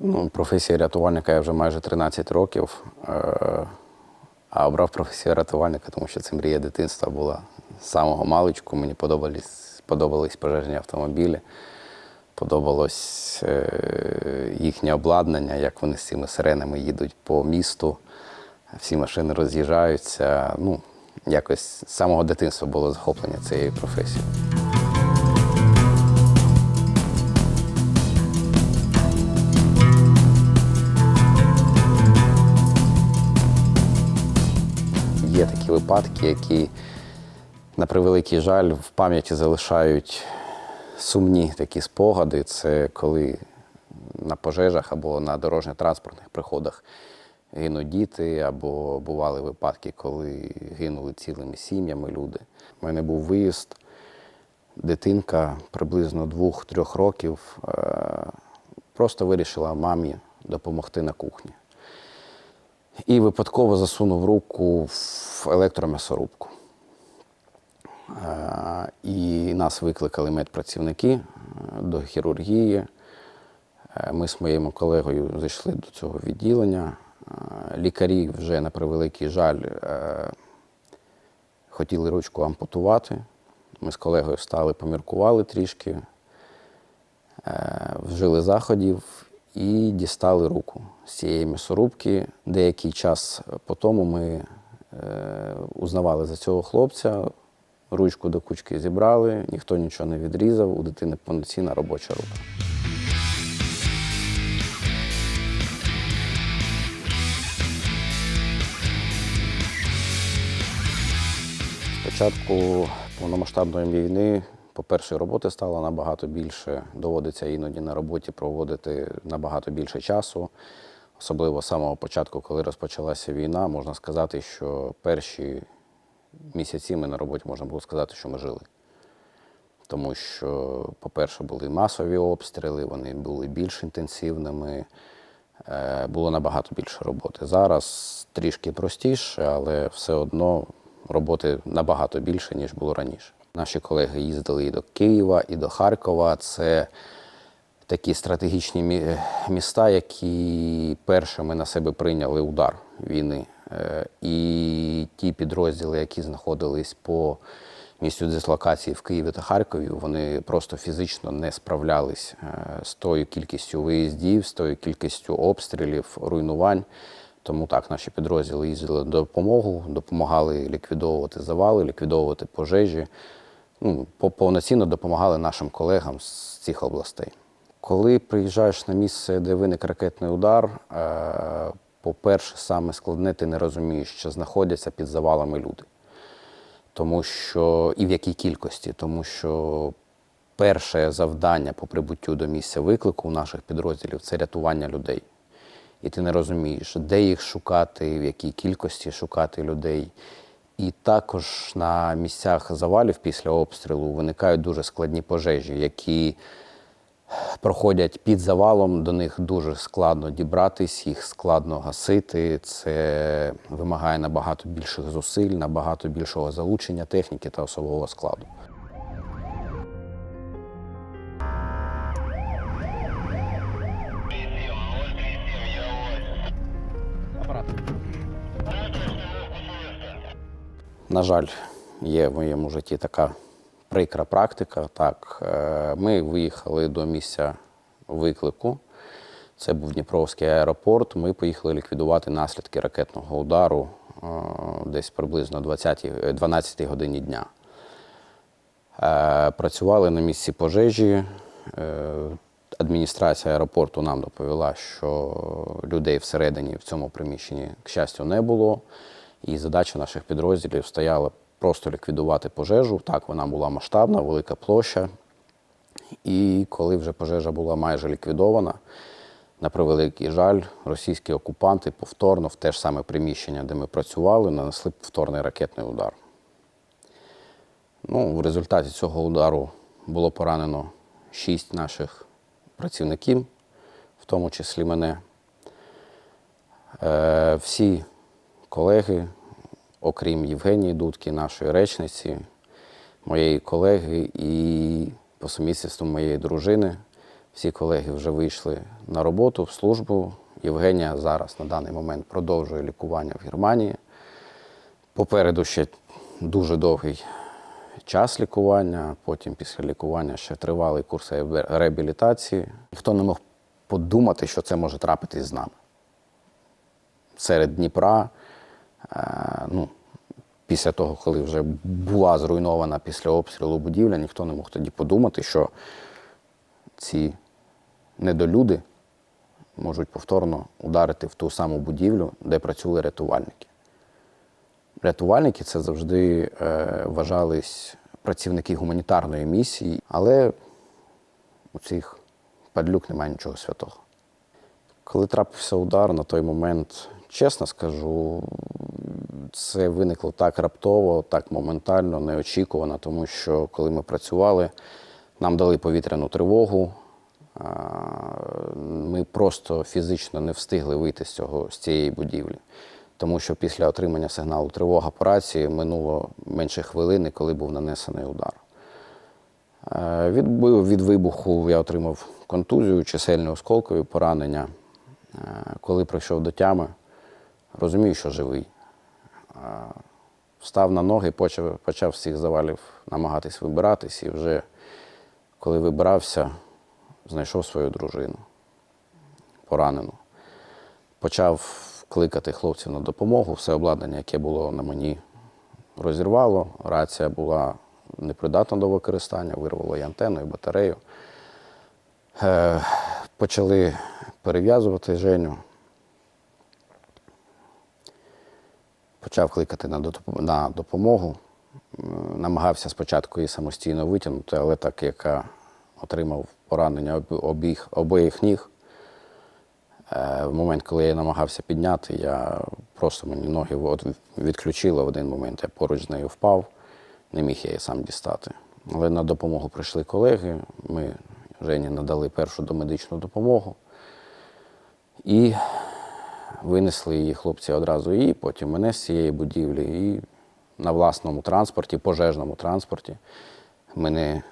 Ну, професія рятувальника я вже майже 13 років. Е, А обрав професію рятувальника, тому що це мрія дитинства була з самого маличку. Мені подобались, подобались пожежні автомобілі, подобалось е, їхнє обладнання, як вони з цими сиренами їдуть по місту. Всі машини роз'їжджаються. Ну, якось з самого дитинства було захоплення цією професією. Випадки, які, на превеликий жаль, в пам'яті залишають сумні такі спогади. Це коли на пожежах або на дорожньо-транспортних приходах гинуть діти, або бували випадки, коли гинули цілими сім'ями люди. У мене був виїзд, дитинка приблизно двох-трьох років е, просто вирішила мамі допомогти на кухні. І випадково засунув руку в електром'ясорубку. Е, І нас викликали медпрацівники е, до хірургії. Е, Ми з моїм колегою зайшли до цього відділення. Лікарі вже на превеликий жаль хотіли ручку ампутувати. Ми з колегою встали, поміркували трішки, вжили заходів і дістали руку з цієї м'ясорубки. Деякий час по тому ми узнавали за цього хлопця, ручку до кучки зібрали, ніхто нічого не відрізав, у дитини повноцінна робоча рука. З початку повномасштабної війни, по-перше, роботи стало набагато більше. Доводиться іноді на роботі проводити набагато більше часу. Особливо з самого початку, коли розпочалася війна, можна сказати, що перші місяці ми на роботі можна було сказати, що ми жили. Тому що, по-перше, були масові обстріли, вони були більш інтенсивними, е, було набагато більше роботи. Зараз трішки простіше, але все одно роботи набагато більше, ніж було раніше. Наші колеги їздили і до Києва, і до Харкова. Це такі стратегічні міста, які першими на себе прийняли удар війни. Е, І ті підрозділи, які знаходились по місцю дислокації в Києві та Харкові, вони просто фізично не справлялись е, з тою кількістю виїздів, з тою кількістю обстрілів, руйнувань. Тому так, наші підрозділи їздили на допомогу, допомагали ліквідовувати завали, ліквідовувати пожежі. Ну, повноцінно допомагали нашим колегам з цих областей. Коли приїжджаєш на місце, де виник ракетний удар, е, по-перше, саме складне, ти не розумієш, що знаходяться під завалами люди. Тому що і в якій кількості, тому що перше завдання по прибуттю до місця виклику у наших підрозділів це рятування людей. І ти не розумієш, де їх шукати, в якій кількості шукати людей. І також на місцях завалів після обстрілу виникають дуже складні пожежі, які проходять під завалом, до них дуже складно дібратись, їх складно гасити. Це вимагає набагато більших зусиль, набагато більшого залучення техніки та особового складу. На жаль, є в моєму житті така прикра практика. Так, е, ми виїхали до місця виклику. Це був Дніпровський аеропорт. Ми поїхали ліквідувати наслідки ракетного удару е, десь приблизно 20, 12 годині дня. Е, Працювали на місці пожежі. Е, Адміністрація аеропорту нам доповіла, що людей всередині в цьому приміщенні, к щастю, не було. І задача наших підрозділів стояла просто ліквідувати пожежу. Так, вона була масштабна, велика площа. І коли вже пожежа була майже ліквідована, на превеликий жаль, російські окупанти повторно в те ж саме приміщення, де ми працювали, нанесли повторний ракетний удар. Ну, в результаті цього удару було поранено шість наших працівників, в тому числі мене. Е, всі колеги, окрім Євгенії Дудки, нашої речниці, моєї колеги і по сумісництву моєї дружини, Всі колеги вже вийшли на роботу, в службу. Євгенія зараз на даний момент продовжує лікування в Германії. Попереду ще дуже довгий час лікування, потім після лікування ще тривалий курс реабілітації. Ніхто не мог подумати, що це може трапитись з нами. Серед Дніпра, е, ну, після того, коли вже була зруйнована після обстрілу будівля, ніхто не мог тоді подумати, що ці недолюди можуть повторно ударити в ту саму будівлю, де працювали рятувальники. Рятувальники це завжди е, вважались працівники гуманітарної місії, але у цих падлюк немає нічого святого. Коли трапився удар на той момент, чесно скажу, це виникло так раптово, так моментально, неочікувано, тому що коли ми працювали, нам дали повітряну тривогу. Ми просто фізично не встигли вийти з цього з цієї будівлі. Тому що після отримання сигналу тривога по рації минуло менше хвилини, коли був нанесений удар. Е, Від, від вибуху я отримав контузію, чисельне осколкові поранення. Е, Коли прийшов до тями, розумію, що живий. Встав на ноги, почав, почав з завалів намагатись вибиратись, і вже коли вибирався, знайшов свою дружину поранену. Почав кликати хлопців на допомогу. Все обладнання, яке було на мені, розірвало. Рація була непридатна до використання, вирвало і антенну, і батарею. Е, почали перев'язувати Женю. Почав кликати на допомогу. Намагався спочатку її самостійно витягнути, але так як я отримав поранення об- обіх, обоїх ніг, Е, В момент, коли я намагався підняти, я просто мені ноги от відключило в один момент. Я поруч з нею впав, не міг я її сам дістати. Але на допомогу прийшли колеги. Ми Жені надали першу домедичну допомогу і винесли її хлопці одразу і потім мене з цієї будівлі. І на власному транспорті, пожежному транспорті, мене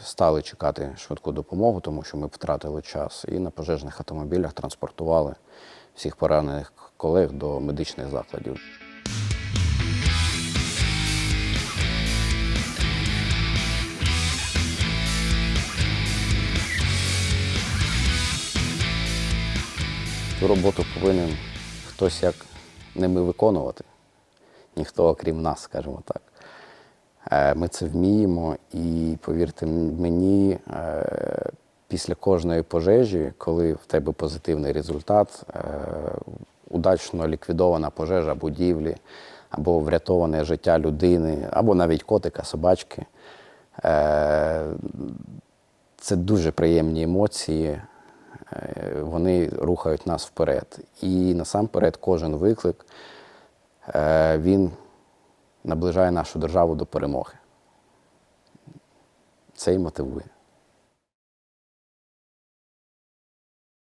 стали чекати швидку допомогу, тому що ми втратили час. І на пожежних автомобілях транспортували всіх поранених колег до медичних закладів. Цю роботу повинен хтось як не ми виконувати, ніхто окрім нас, скажімо так. Е, Ми це вміємо, і повірте мені, е, після кожної пожежі, коли в тебе позитивний результат, е, удачно ліквідована пожежа будівлі, або врятоване життя людини, або навіть котика, собачки. Це дуже приємні емоції. Е, Вони рухають нас вперед. І насамперед кожен виклик е, він наближає нашу державу до перемоги. Це і мотивує.